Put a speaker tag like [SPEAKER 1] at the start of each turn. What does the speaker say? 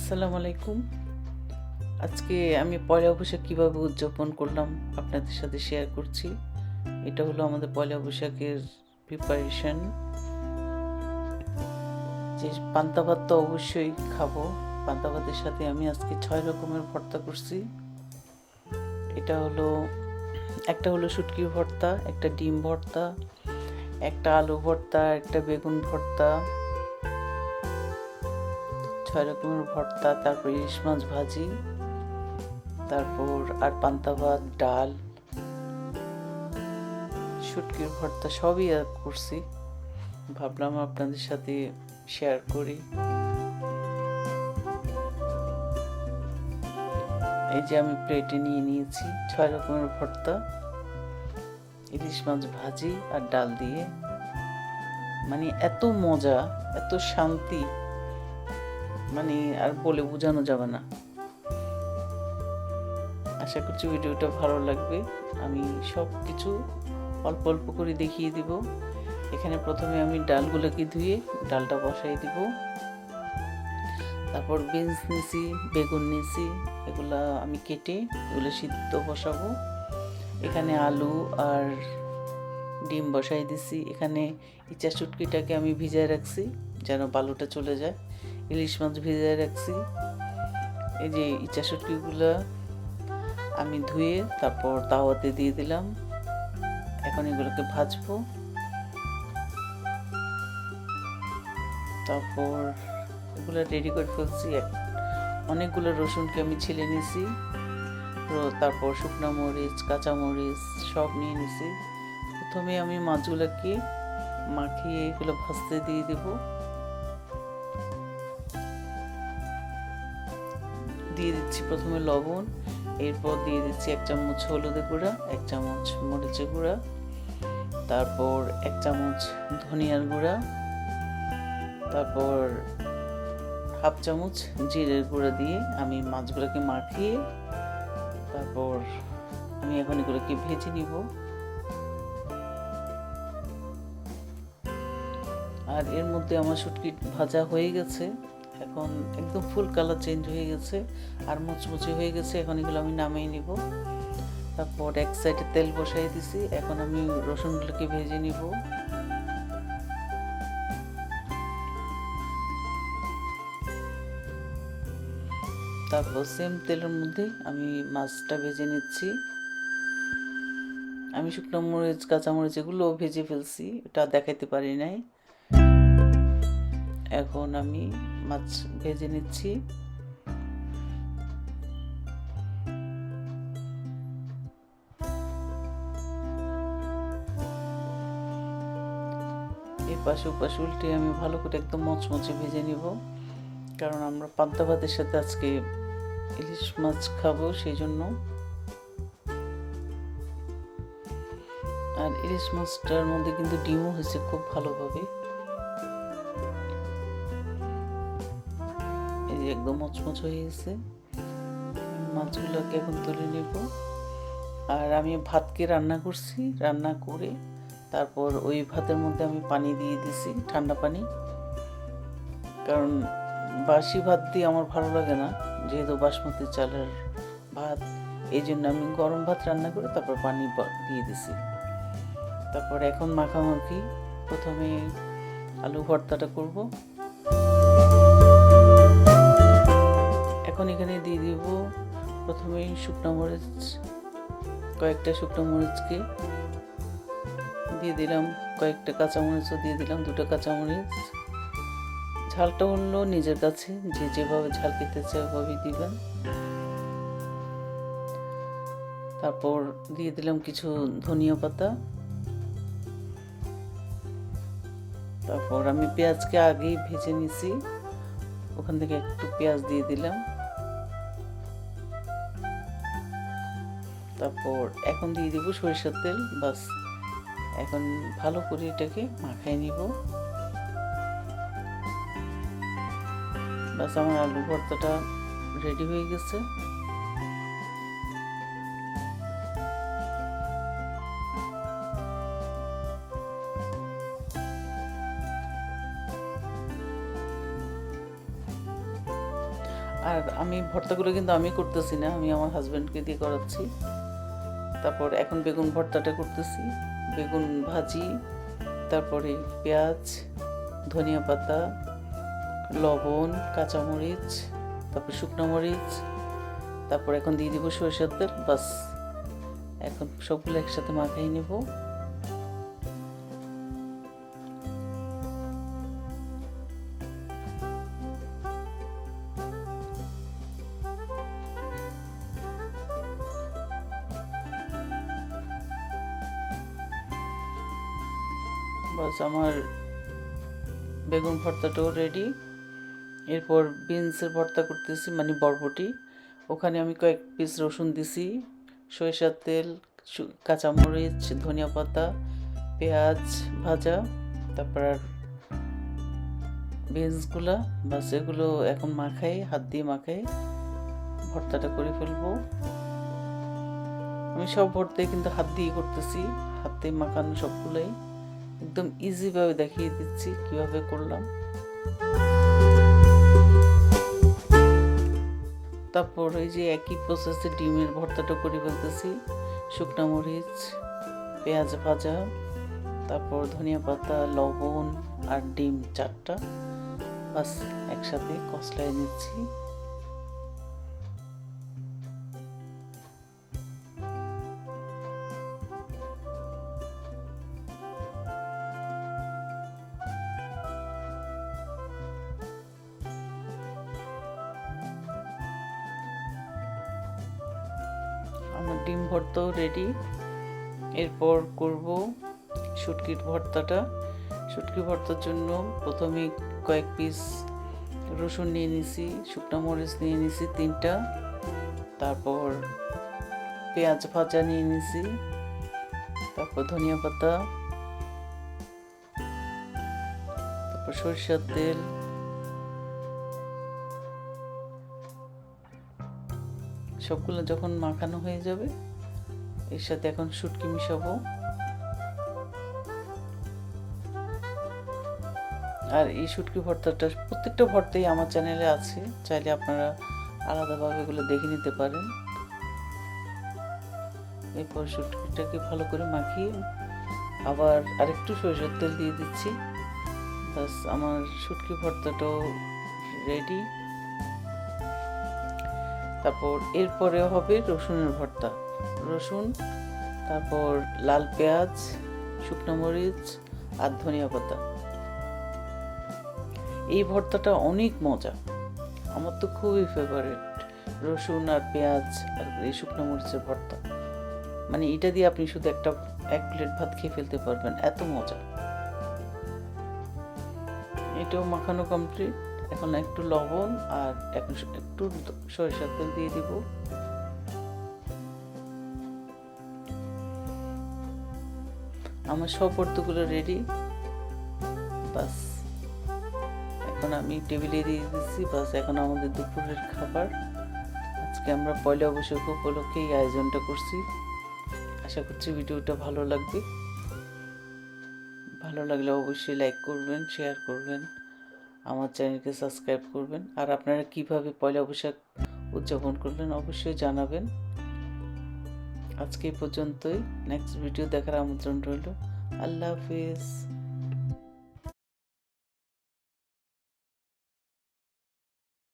[SPEAKER 1] আসসালামু আলাইকুম। আজকে আমি পয়লা বৈশাখ কীভাবে উদযাপন করলাম আপনাদের সাথে শেয়ার করছি। এটা হলো আমাদের পয়লা বৈশাখের প্রিপারেশন যে পান্তা ভাত তো অবশ্যই খাব। পান্তা ভাতের সাথে আমি আজকে ছয় রকমের ভর্তা করছি। এটা হলো, একটা হলো শুটকির ভর্তা, একটা ডিম ভর্তা, একটা আলু ভর্তা, একটা বেগুন ভর্তা ছয় রকমের ভর্তা, তারপর ইলিশ মাছ ভাজি, তারপর আর পান্তা ভাত, ডাল, শুটকির ভর্তা সবই করছি। ভাবলাম আপনাদের সাথে শেয়ার করি। এই যে আমি প্লেটে নিয়ে নিয়েছি ছয় রকমের ভর্তা, ইলিশ মাছ ভাজি আর ডাল দিয়ে। মানে এত মজা, এত শান্তি। মানে আর বলে বোঝানো যাবে না। আশা করছি ভিডিওটা ভালো লাগবে। আমি সব কিছু অল্প অল্প করে দেখিয়ে দিব। এখানে প্রথমে আমি ডালগুলোকে ধুয়ে ডালটা বসাই দিব। তারপর বিনস নিছি, বেগুন নিছি, এগুলা আমি কেটে এগুলো সিদ্ধ বসাবো। এখানে আলু আর ডিম বসাই দিছি। এখানে ইচা চুটকিটাকে আমি ভিজায় রাখছি যেন বালুটা চলে যায়। ইলিশ মাছ ভিজায় রাখছি। এই যে ইচা শুটকিগুলো আমি ধুয়ে তারপর তাওয়াতে দিয়ে দিলাম। এখন এগুলোকে ভাজবো। তারপর এগুলো রেডি করে ফেলছি। অনেকগুলো রসুনকে আমি ছিলে নিছি। তারপর শুকনো মরিচ, কাঁচা মরিচ সব নিয়ে নিছি। প্রথমে আমি মাছগুলোকে মাখিয়ে এগুলো ভাজতে দিয়ে দেবো। দিয়ে দিচ্ছি প্রথমে লবণ, এরপর দিয়ে দিচ্ছি এক চামচ হলুদের গুঁড়া, এক চামচ মরিচের গুঁড়া, তারপর এক চামচ ধনিয়ার গুঁড়া, তারপর হাফ চামচ জিরের গুঁড়া দিয়ে আমি মাছগুলোকে মাখিয়ে তারপর আমি এখন এগুলোকে ভেজে নিব। আর এর মধ্যে আমার শুটকি ভাজা হয়ে গেছে। এখন একদম ফুল কালার চেঞ্জ হয়ে গেছে আর মুচমুচে হয়ে গেছে, এখন এগুলো আমি নামিয়ে নিব। তারপর এক সাইডে তেল বসাই দিছি, এখন আমি রসুনগুলোকে ভেজে নিব। তারপর সেম তেলের মধ্যে আমি মাছটা ভেজে নিচ্ছি। আমি শুকনো মরিচ কাঁচামরিচ এগুলো ভেজে ফেলছি, এটা দেখাইতে পারি নাই। এখন আমি মাছ ভেজে নিচ্ছি। এই পাশে ওপাশে উল্টে আমি ভালো করে একদম মচমচে ভেজে নিব। কারণ আমরা পান্তা ভাতের সাথে আজকে ইলিশ মাছ খাব সেই জন্য। আর ইলিশ মাছটার মধ্যে কিন্তু ডিমও হয়েছে খুব ভালোভাবে। একদম মচমচ হয়ে গেছে। মাছগুলোকে এখন তুলে নেব। আর আমি ভাতকে রান্না করছি। রান্না করে তারপর ওই ভাতের মধ্যে আমি পানি দিয়ে দিছি, ঠান্ডা পানি। কারণ বাসি ভাত দিয়ে আমার ভালো লাগে না, যেহেতু বাসমতি চালের ভাত। এই জন্য আমি গরম ভাত রান্না করে তারপর পানি দিয়ে দিছি। তারপর এখন মাখামাখি। প্রথমে আলু ভর্তাটা করব। এখন এখানে দিয়ে দিব প্রথমে শুকনো মরিচ, কয়েকটা শুকনো মরিচকে দিয়ে দিলাম, কয়েকটা কাঁচামরিচও দিয়ে দিলাম, দুটো কাঁচামরিচ। ঝালটা হলো নিজের কাছে, যে যেভাবে ঝাল খেতে চায় ওভাবেই দিবেন। তারপর দিয়ে দিলাম কিছু ধনিয়া পাতা। তারপর আমি পেঁয়াজকে আগেই ভেজে নিছি। ওখান থেকে একটু পেঁয়াজ দিয়ে দিলাম। তারপর এখন দিয়ে দিব সরিষার তেল, বাস। এখন ভালো করে এটাকে মাখাই নিব। বাস আমার আলু ভর্তাটা রেডি হয়ে গেছে। আর আমি ভর্তাগুলো কিন্তু আমি করতেছি না, আমি আমার হাজব্যান্ডকে দিয়ে করাচ্ছি। তারপর এখন বেগুন ভর্তাটা করতেছি। বেগুন ভাজি, তারপরে পেঁয়াজ, ধনিয়া পাতা, লবণ, কাঁচামরিচ, তারপর শুকনো মরিচ, তারপর এখন দিয়ে দিব সরিষার তেল, বাস। এখন সবগুলো একসাথে মাখাই নেব। বাস আমার বেগুন ভর্তাটাও রেডি এরপর বিনসের ভর্তা করতেছি মানে বরবটি। ওখানে আমি কয়েক পিস রসুন দিছি, সরিষার তেল কাঁচামরিচ, ধনিয়া পাতা, পেঁয়াজ ভাজা, তারপর আর বিনসগুলা, বাস এগুলো এখন মাখাই, হাত দিয়ে মাখাই, ভর্তাটা করে ফেলব। আমি সব ভর্তাই কিন্তু হাত দিয়ে করতেছি, হাতে মাখানো সবগুলোই। একদম ইজিভাবে দেখিয়ে দিচ্ছি, কীভাবে করলাম। তারপর ওই যে একই প্রসেসে ডিমের ভর্তাটা করে ফেলতেছি। শুকনো মরিচ, পেঁয়াজ ভাজা, তারপর ধনিয়া পাতা, লবণ আর ডিম চারটা। বাস একসাথে কষলায় নিচ্ছি। আমার ডিম ভর্তাও রেডি এরপর করব শুটকির ভর্তাটা। শুটকি ভর্তার জন্য প্রথমে কয়েক পিস রসুন নিয়ে নিছি, শুকনো মরিচ নিয়ে নিছি তিনটা। তারপর পেঁয়াজ ভাজা নিয়ে নিছি, তারপর ধনিয়া পাতা, তারপর সরিষার তেল সবগুলো যখন মাখানো হয়ে যাবে, এর সাথে এখন শুটকি মিশাবো। আর এই শুটকি ভর্তাটা প্রত্যেকটা ভর্তাই আমার চ্যানেলে আছে, চাইলে আপনারা আলাদাভাবে এগুলো দেখে নিতে পারেন। এরপর শুটকিটাকে ভালো করে মাখিয়ে আবার আরেকটু সরিষার তেল দিয়ে দিচ্ছি। আমার শুটকি ভর্তাটাও রেডি তারপর এরপরে হবে রসুনের ভর্তা। রসুন, তারপর লাল পেঁয়াজ, শুকনো মরিচ আর ধনিয়া পাতা। এই ভর্তাটা অনেক মজা। আমার তো খুবই ফেভারিট রসুন আর পেঁয়াজ আর এই শুকনো মরিচের ভর্তা। মানে এটা দিয়ে আপনি শুধু একটা, এক প্লেট ভাত খেয়ে ফেলতে পারবেন। এত মজা। এটাও মাখানো কমপ্লিট এখন একটু লবণ আর এখন একটু সরিষার তেল দিয়ে দিব। আমার সব ভর্তগুলো রেডি বাস। এখন আমি টেবিলে দিয়ে দিচ্ছি। বাস, এখন আমাদের দুপুরের খাবার। আজকে আমরা পয়লা বৈশাখ উপলক্ষে এই আয়োজনটা করছি। আশা করছি ভিডিওটা ভালো লাগবে। ভালো লাগলে অবশ্যই লাইক করবেন শেয়ার করবেন। আমার চ্যানেলকে সাবস্ক্রাইব করবেন। আর আপনারা কীভাবে পয়লা বৈশাখ উদযাপন করবেন অবশ্যই জানাবেন। আজকে পর্যন্তই। নেক্সট ভিডিও দেখার আমন্ত্রণ রইল। আল্লাহ হাফিজ।